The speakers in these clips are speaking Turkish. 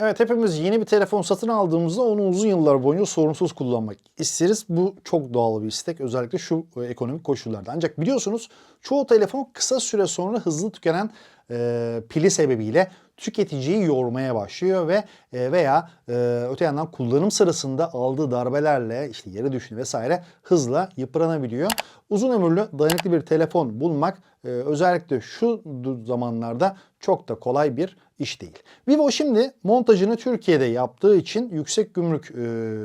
Evet hepimiz yeni bir telefon satın aldığımızda onu uzun yıllar boyunca sorunsuz kullanmak isteriz. Bu çok doğal bir istek özellikle şu e, ekonomik koşullarda. Ancak biliyorsunuz çoğu telefon kısa süre sonra hızlı tükenen e, pili sebebiyle tüketiciyi yormaya başlıyor ve e, veya e, öte yandan kullanım sırasında aldığı darbelerle işte yere düştü vesaire hızla yıpranabiliyor. Uzun ömürlü dayanıklı bir telefon bulmak e, özellikle şu zamanlarda çok da kolay bir iş değil. Vivo şimdi montajını Türkiye'de yaptığı için yüksek gümrük e,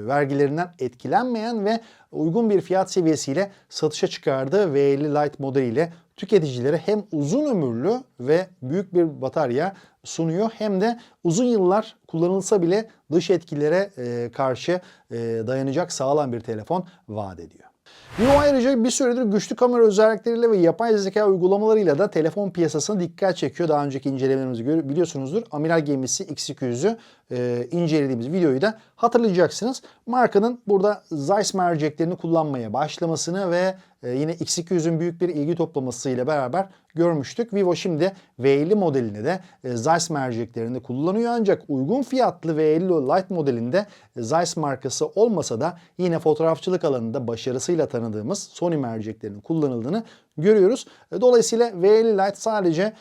vergilerinden etkilenmeyen ve uygun bir fiyat seviyesiyle satışa çıkardığı V50 Lite modeliyle tüketicilere hem uzun ömürlü ve büyük bir batarya sunuyor hem de uzun yıllar kullanılsa bile dış etkilere karşı dayanacak sağlam bir telefon vaat ediyor. Vivo ayrıca bir süredir güçlü kamera özellikleriyle ve yapay zeka uygulamalarıyla da telefon piyasasına dikkat çekiyor. Daha önceki incelemelerimizi biliyorsunuzdur. Amiral gemisi X200'ü e, incelediğimiz videoyu da hatırlayacaksınız. Markanın burada Zeiss merceklerini kullanmaya başlamasını ve e, yine X200'ün büyük bir ilgi toplamasıyla beraber görmüştük. Vivo şimdi V50 modelini de e, Zeiss merceklerini kullanıyor ancak uygun fiyatlı V50 Lite modelinde e, Zeiss markası olmasa da yine fotoğrafçılık alanında başarısıyla tanıdığımız Sony merceklerinin kullanıldığını görüyoruz. E, Dolayısıyla V50 Lite sadece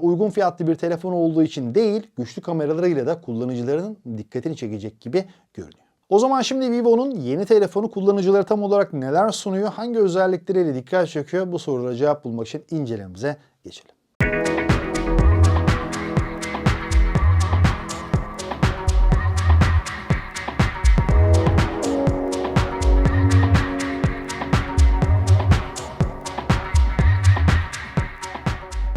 uygun fiyatlı bir telefon olduğu için değil, güçlü kameralarıyla da kullanıcıların dikkatini çekecek gibi görünüyor. O zaman şimdi Vivo'nun yeni telefonu kullanıcılara tam olarak neler sunuyor, hangi özellikleriyle dikkat çekiyor bu sorulara cevap bulmak için incelememize geçelim.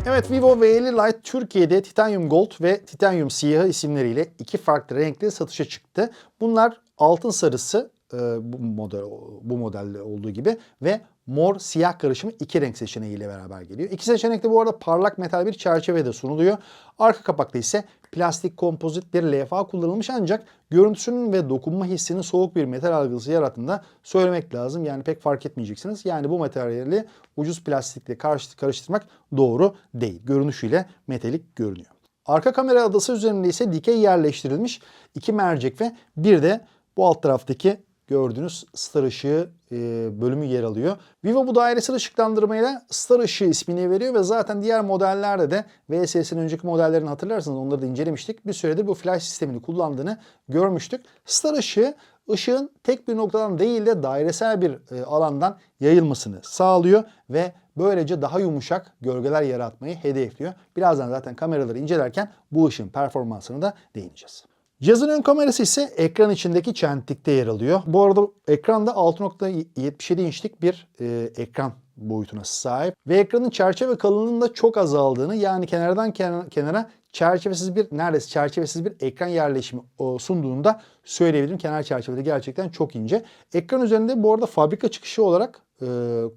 Evet Vivo V50 Lite Türkiye'de Titanium Gold ve Titanium Siyahı isimleriyle iki farklı renkte satışa çıktı. Bunlar altın sarısı e, bu model bu modelde olduğu gibi ve mor siyah karışımı iki renk seçeneğiyle beraber geliyor. İki seçenek de bu arada parlak metal bir çerçevede sunuluyor. Arka kapakta ise plastik kompozit bir levha kullanılmış ancak görüntüsünün ve dokunma hissinin soğuk bir metal algısı yarattığını da söylemek lazım. Yani pek fark etmeyeceksiniz. Yani bu materyali ucuz plastikle karıştırmak doğru değil. Görünüşüyle metalik görünüyor. Arka kamera adası üzerinde ise dikey yerleştirilmiş iki mercek ve bir de bu alt taraftaki gördüğünüz star ışığı e, bölümü yer alıyor. Vivo bu dairesel ışıklandırmayla star ışığı ismini veriyor ve zaten diğer modellerde de VSS'in önceki modellerini hatırlarsanız onları da incelemiştik. Bir süredir bu flash sistemini kullandığını görmüştük. Star ışığı ışığın tek bir noktadan değil de dairesel bir e, alandan yayılmasını sağlıyor ve böylece daha yumuşak gölgeler yaratmayı hedefliyor. Birazdan zaten kameraları incelerken bu ışığın performansını da değineceğiz. Cihazın ön kamerası ise ekran içindeki çentikte yer alıyor. Bu arada ekranda 6.77 inçlik bir e, ekran boyutuna sahip. Ve ekranın çerçeve kalınlığının da çok azaldığını yani kenardan kenar- kenara çerçevesiz bir neredeyse çerçevesiz bir ekran yerleşimi o, sunduğunu da söyleyebilirim. Kenar çerçevede gerçekten çok ince. Ekran üzerinde bu arada fabrika çıkışı olarak e,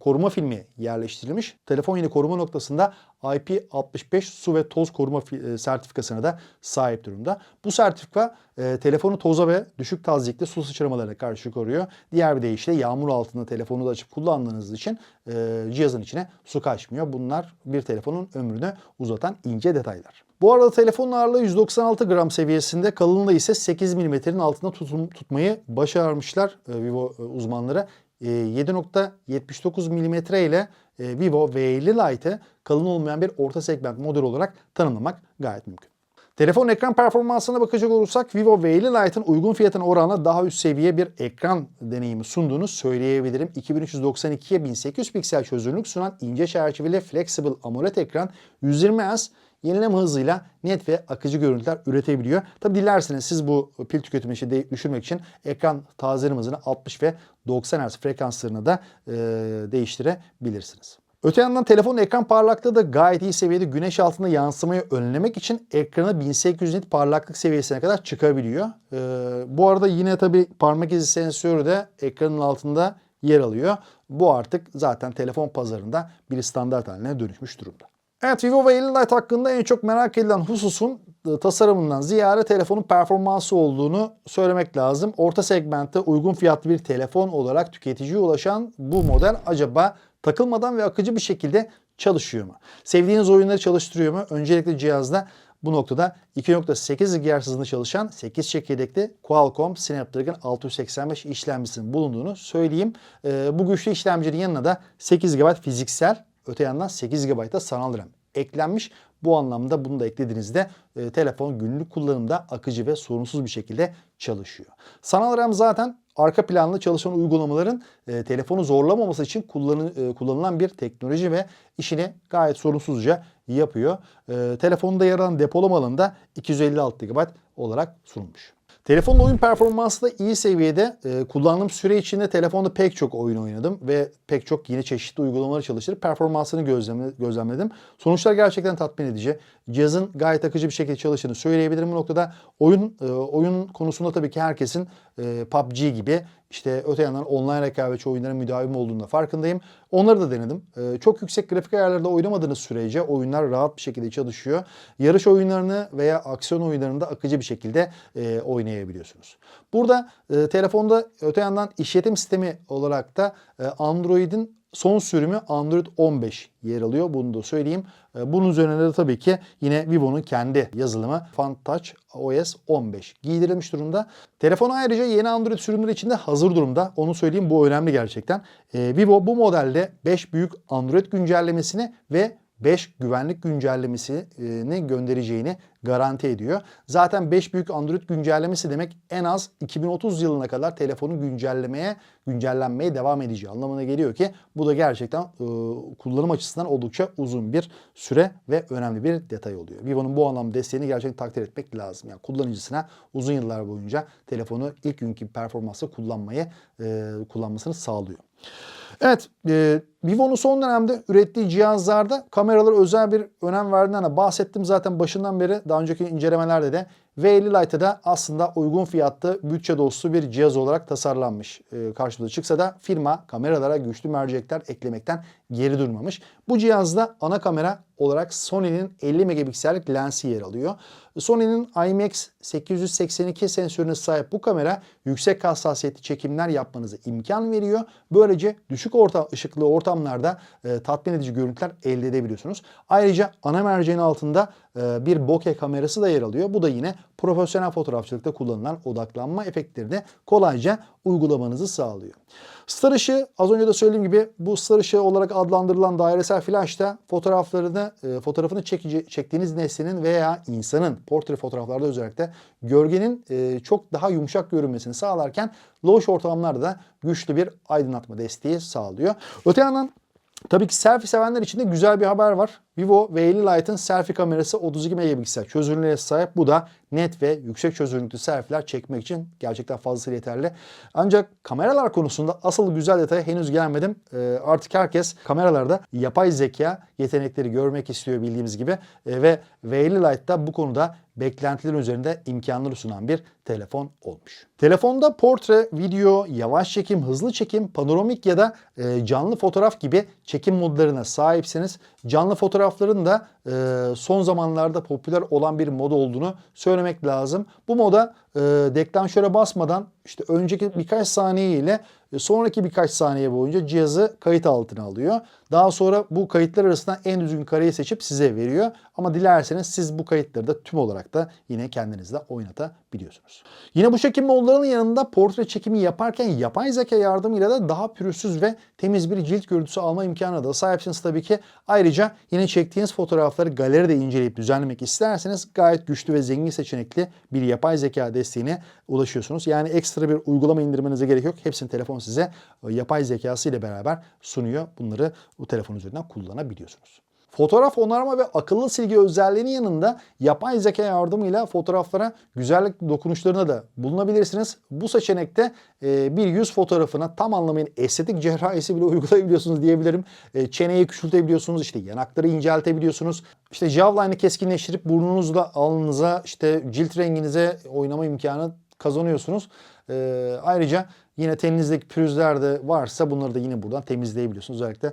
koruma filmi yerleştirilmiş. Telefon yine koruma noktasında IP65 su ve toz koruma e, sertifikasına da sahip durumda. Bu sertifika e, telefonu toza ve düşük tazyikli su sıçramalarına karşı koruyor. Diğer bir deyişle yağmur altında telefonu da açıp kullandığınız için e, cihazın içine su kaçmıyor. Bunlar bir telefonun ömrünü uzatan ince detaylar. Bu arada telefonun ağırlığı 196 gram seviyesinde, kalınlığı ise 8 mm'nin altında tutum- tutmayı başarmışlar e, Vivo e, uzmanları. E, 7.79 mm ile e, Vivo V50 Lite'ı kalın olmayan bir orta segment model olarak tanımlamak gayet mümkün. Telefon ekran performansına bakacak olursak Vivo V50 Lite'ın uygun fiyatına oranla daha üst seviye bir ekran deneyimi sunduğunu söyleyebilirim. 2392'ye 1800 piksel çözünürlük sunan ince çerçeveli Flexible AMOLED ekran 120 Hz yenileme hızıyla net ve akıcı görüntüler üretebiliyor. Tabi dilerseniz siz bu pil tüketimini işte düşürmek için ekran tazeleme hızını 60 ve 90 Hz frekanslarını da e, değiştirebilirsiniz. Öte yandan telefonun ekran parlaklığı da gayet iyi seviyede güneş altında yansımayı önlemek için ekranı 1800 nit parlaklık seviyesine kadar çıkabiliyor. Ee, bu arada yine tabi parmak izi sensörü de ekranın altında yer alıyor. Bu artık zaten telefon pazarında bir standart haline dönüşmüş durumda. Evet Vivo V50 Lite hakkında en çok merak edilen hususun e, tasarımından ziyade telefonun performansı olduğunu söylemek lazım. Orta segmentte uygun fiyatlı bir telefon olarak tüketiciye ulaşan bu model acaba takılmadan ve akıcı bir şekilde çalışıyor mu? Sevdiğiniz oyunları çalıştırıyor mu? Öncelikle cihazda Bu noktada 2.8 GHz hızında çalışan 8 çekirdekli Qualcomm Snapdragon 685 işlemcisinin bulunduğunu söyleyeyim. Ee, bu güçlü işlemcinin yanına da 8 GB fiziksel öte yandan 8 GB da sanal RAM eklenmiş. Bu anlamda bunu da eklediğinizde e, telefon günlük kullanımda akıcı ve sorunsuz bir şekilde çalışıyor. Sanal RAM zaten arka planlı çalışan uygulamaların e, telefonu zorlamaması için kullanı, e, kullanılan bir teknoloji ve işini gayet sorunsuzca yapıyor. E, telefonda yer alan depolama alanı da 256 GB olarak sunulmuş. Telefonun oyun performansı da iyi seviyede. Ee, kullandığım süre içinde telefonda pek çok oyun oynadım ve pek çok yine çeşitli uygulamaları çalıştırıp performansını gözlemle- gözlemledim. Sonuçlar gerçekten tatmin edici. Cihazın gayet akıcı bir şekilde çalıştığını söyleyebilirim bu noktada. Oyun e, oyun konusunda tabii ki herkesin e, PUBG gibi işte öte yandan online rekabetçi oyunların müdavim olduğunda farkındayım. Onları da denedim. E, çok yüksek grafik ayarlarda oynamadığınız sürece oyunlar rahat bir şekilde çalışıyor. Yarış oyunlarını veya aksiyon oyunlarını da akıcı bir şekilde e, oynayabiliyorsunuz. Burada e, telefonda öte yandan işletim sistemi olarak da e, Android'in son sürümü Android 15 yer alıyor. Bunu da söyleyeyim. E, Bunun üzerine de tabii ki yine Vivo'nun kendi yazılımı FunTouch OS 15 giydirilmiş durumda. Telefon ayrıca yeni Android sürümleri içinde hazır durumda. Onu söyleyeyim bu önemli gerçekten. E, Vivo bu modelde 5 büyük Android güncellemesini ve 5 güvenlik güncellemesini göndereceğini garanti ediyor. Zaten 5 büyük Android güncellemesi demek en az 2030 yılına kadar telefonun güncellemeye, güncellenmeye devam edeceği anlamına geliyor ki bu da gerçekten e, kullanım açısından oldukça uzun bir süre ve önemli bir detay oluyor. Vivo'nun bu anlamda desteğini gerçekten takdir etmek lazım. Yani kullanıcısına uzun yıllar boyunca telefonu ilk günkü performansla kullanmayı e, kullanmasını sağlıyor. Evet, e, Vivo'nun son dönemde ürettiği cihazlarda kameralara özel bir önem verdiğinden de bahsettim zaten başından beri daha önceki incelemelerde de V50 Lite'da da aslında uygun fiyatlı, bütçe dostu bir cihaz olarak tasarlanmış e, karşımıza çıksa da firma kameralara güçlü mercekler eklemekten geri durmamış. Bu cihazda ana kamera olarak Sony'nin 50 megapiksellik lensi yer alıyor. Sony'nin IMX882 sensörüne sahip bu kamera yüksek hassasiyetli çekimler yapmanıza imkan veriyor. Böylece düşük orta, ışıklı ortamlarda e, tatmin edici görüntüler elde edebiliyorsunuz. Ayrıca ana merceğin altında e, bir bokeh kamerası da yer alıyor. Bu da yine profesyonel fotoğrafçılıkta kullanılan odaklanma efektlerini kolayca uygulamanızı sağlıyor. Star ışığı az önce de söylediğim gibi bu star ışığı olarak adlandırılan dairesel flashta fotoğraflarını e, fotoğrafını çekici, çektiğiniz nesnenin veya insanın portre fotoğraflarda özellikle gölgenin e, çok daha yumuşak görünmesini sağlarken loş ortamlarda da güçlü bir aydınlatma desteği sağlıyor. Öte yandan Tabii ki selfie sevenler için de güzel bir haber var. Vivo V50 Lite'ın selfie kamerası 32 megapiksel çözünürlüğe sahip. Bu da net ve yüksek çözünürlüklü selfie'ler çekmek için gerçekten fazlasıyla yeterli. Ancak kameralar konusunda asıl güzel detaya henüz gelmedim. Ee, artık herkes kameralarda yapay zeka yetenekleri görmek istiyor bildiğimiz gibi. Ee, ve V50 Lite'da bu konuda beklentilerin üzerinde imkanları sunan bir telefon olmuş. Telefonda portre, video, yavaş çekim, hızlı çekim, panoramik ya da e, canlı fotoğraf gibi çekim modlarına sahipseniz canlı fotoğrafların da e, son zamanlarda popüler olan bir mod olduğunu söylemek lazım. Bu moda e, deklanşöre basmadan işte önceki birkaç saniye ile e, sonraki birkaç saniye boyunca cihazı kayıt altına alıyor. Daha sonra bu kayıtlar arasından en düzgün kareyi seçip size veriyor. Ama dilerseniz siz bu kayıtları da tüm olarak da yine kendinizde oynatabiliyorsunuz. Yine bu çekim modlarının yanında portre çekimi yaparken yapay zeka yardımıyla da daha pürüzsüz ve temiz bir cilt görüntüsü alma imkanına da sahipsiniz tabii ki. Ayrıca yine çektiğiniz fotoğrafları galeride inceleyip düzenlemek isterseniz gayet güçlü ve zengin seçenekli bir yapay zeka desteğine ulaşıyorsunuz. Yani ekstra bir uygulama indirmenize gerek yok. Hepsini telefon size e, yapay zekası ile beraber sunuyor. Bunları bu telefon üzerinden kullanabiliyorsunuz. Fotoğraf onarma ve akıllı silgi özelliğinin yanında yapay zeka yardımıyla fotoğraflara güzellik dokunuşlarına da bulunabilirsiniz. Bu seçenekte e, bir yüz fotoğrafına tam anlamıyla estetik cerrahisi bile uygulayabiliyorsunuz diyebilirim. E, çeneyi küçültebiliyorsunuz, işte yanakları inceltebiliyorsunuz. İşte jawline'ı keskinleştirip burnunuzla alnınıza, işte cilt renginize oynama imkanı kazanıyorsunuz. E, ayrıca Yine teninizdeki pürüzler de varsa bunları da yine buradan temizleyebiliyorsunuz. Özellikle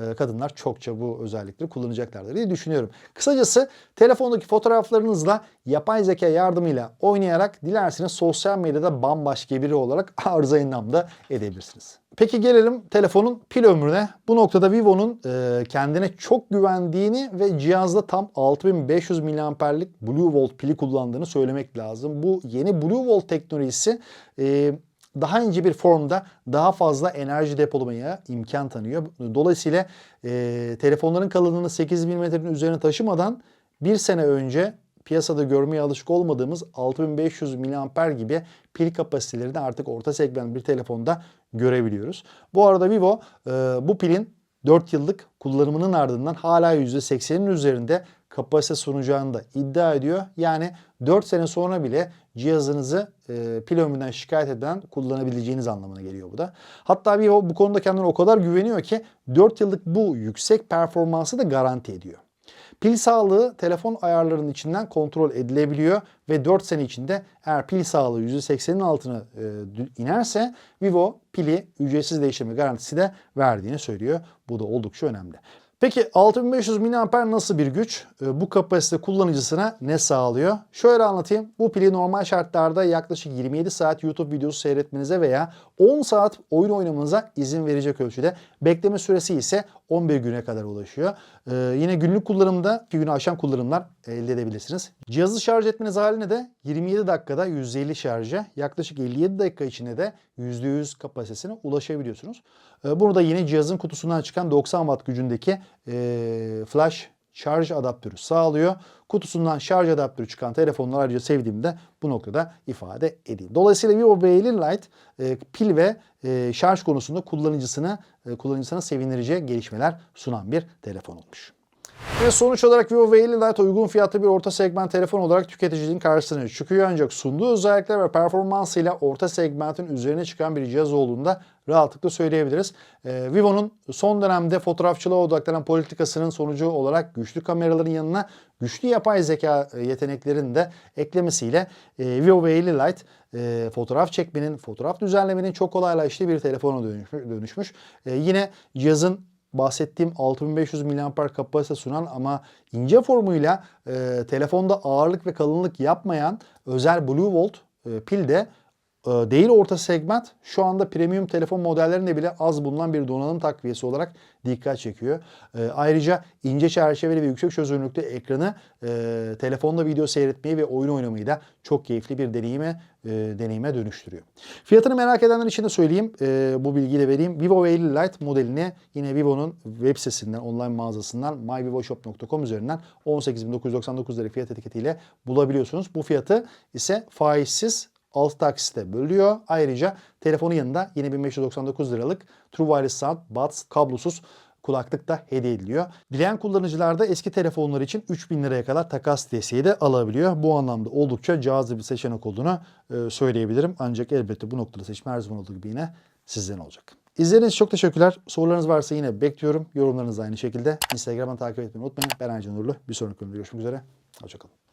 e, kadınlar çokça bu özellikleri kullanacaklardır diye düşünüyorum. Kısacası telefondaki fotoğraflarınızla yapay zeka yardımıyla oynayarak dilerseniz sosyal medyada bambaşka biri olarak arıza endamda edebilirsiniz. Peki gelelim telefonun pil ömrüne. Bu noktada Vivo'nun e, kendine çok güvendiğini ve cihazda tam 6500 mAh'lik Blue Volt pili kullandığını söylemek lazım. Bu yeni Blue Volt teknolojisi e, daha ince bir formda daha fazla enerji depolamaya imkan tanıyor. Dolayısıyla e, telefonların kalınlığını 8 mm'nin üzerine taşımadan bir sene önce piyasada görmeye alışık olmadığımız 6500 mAh gibi pil kapasitelerini artık orta segment bir telefonda görebiliyoruz. Bu arada Vivo e, bu pilin 4 yıllık kullanımının ardından hala %80'in üzerinde kapasite sunacağını da iddia ediyor. Yani 4 sene sonra bile cihazınızı e, pil ömründen şikayet eden kullanabileceğiniz anlamına geliyor bu da. Hatta Vivo bu konuda kendine o kadar güveniyor ki 4 yıllık bu yüksek performansı da garanti ediyor. Pil sağlığı telefon ayarlarının içinden kontrol edilebiliyor ve 4 sene içinde eğer pil sağlığı %80'in altına e, inerse Vivo pili ücretsiz değiştirme garantisi de verdiğini söylüyor. Bu da oldukça önemli. Peki 6500 mAh nasıl bir güç? E, Bu kapasite kullanıcısına ne sağlıyor? Şöyle anlatayım. Bu pili normal şartlarda yaklaşık 27 saat YouTube videosu seyretmenize veya 10 saat oyun oynamanıza izin verecek ölçüde. Bekleme süresi ise 11 güne kadar ulaşıyor. Ee, yine günlük kullanımda 2 günü aşan kullanımlar elde edebilirsiniz. Cihazı şarj etmeniz haline de 27 dakikada %50 şarja, yaklaşık 57 dakika içinde de %100 kapasitesine ulaşabiliyorsunuz. Ee, bunu da yine cihazın kutusundan çıkan 90 watt gücündeki e, flash şarj adaptörü sağlıyor. Kutusundan şarj adaptörü çıkan telefonları ayrıca sevdiğimde bu noktada ifade edeyim. Dolayısıyla Vivo V50 Lite e, pil ve e, şarj konusunda kullanıcısına e, kullanıcısına sevinirici gelişmeler sunan bir telefon olmuş. Ve sonuç olarak Vivo V50 Lite uygun fiyatlı bir orta segment telefon olarak tüketicinin karşısına çıkıyor ancak sunduğu özellikler ve performansıyla orta segmentin üzerine çıkan bir cihaz olduğunda rahatlıkla söyleyebiliriz. Ee, Vivo'nun son dönemde fotoğrafçılığa odaklanan politikasının sonucu olarak güçlü kameraların yanına güçlü yapay zeka e, yeteneklerini de eklemesiyle e, Vivo V50 Lite e, fotoğraf çekmenin, fotoğraf düzenlemenin çok kolaylaştığı bir telefona dönüşmüş. dönüşmüş. E, yine cihazın bahsettiğim 6500 mAh kapasite sunan ama ince formuyla e, telefonda ağırlık ve kalınlık yapmayan özel Blue Volt e, pil de e, değil orta segment şu anda premium telefon modellerinde bile az bulunan bir donanım takviyesi olarak dikkat çekiyor. E, ayrıca ince çerçeveli ve yüksek çözünürlüklü ekranı e, telefonda video seyretmeyi ve oyun oynamayı da çok keyifli bir deneyime e, deneyime dönüştürüyor. Fiyatını merak edenler için de söyleyeyim. E, bu bilgiyi de vereyim. Vivo V50 Lite modelini yine Vivo'nun web sitesinden, online mağazasından myvivoshop.com üzerinden 18.999 lira fiyat etiketiyle bulabiliyorsunuz. Bu fiyatı ise faizsiz 6 taksite bölüyor. Ayrıca telefonun yanında yine 1599 liralık True Wireless Sound Buds kablosuz kulaklık da hediye ediliyor. Dileyen kullanıcılar da eski telefonlar için 3000 liraya kadar takas desteği de alabiliyor. Bu anlamda oldukça cazip bir seçenek olduğunu e, söyleyebilirim. Ancak elbette bu noktada seçme her zaman olduğu gibi yine sizden olacak. İzlediğiniz için çok teşekkürler. Sorularınız varsa yine bekliyorum. Yorumlarınız aynı şekilde. Instagram'dan takip etmeyi unutmayın. Ben Ercan Uğurlu. Bir sonraki bölümde görüşmek üzere. Hoşçakalın.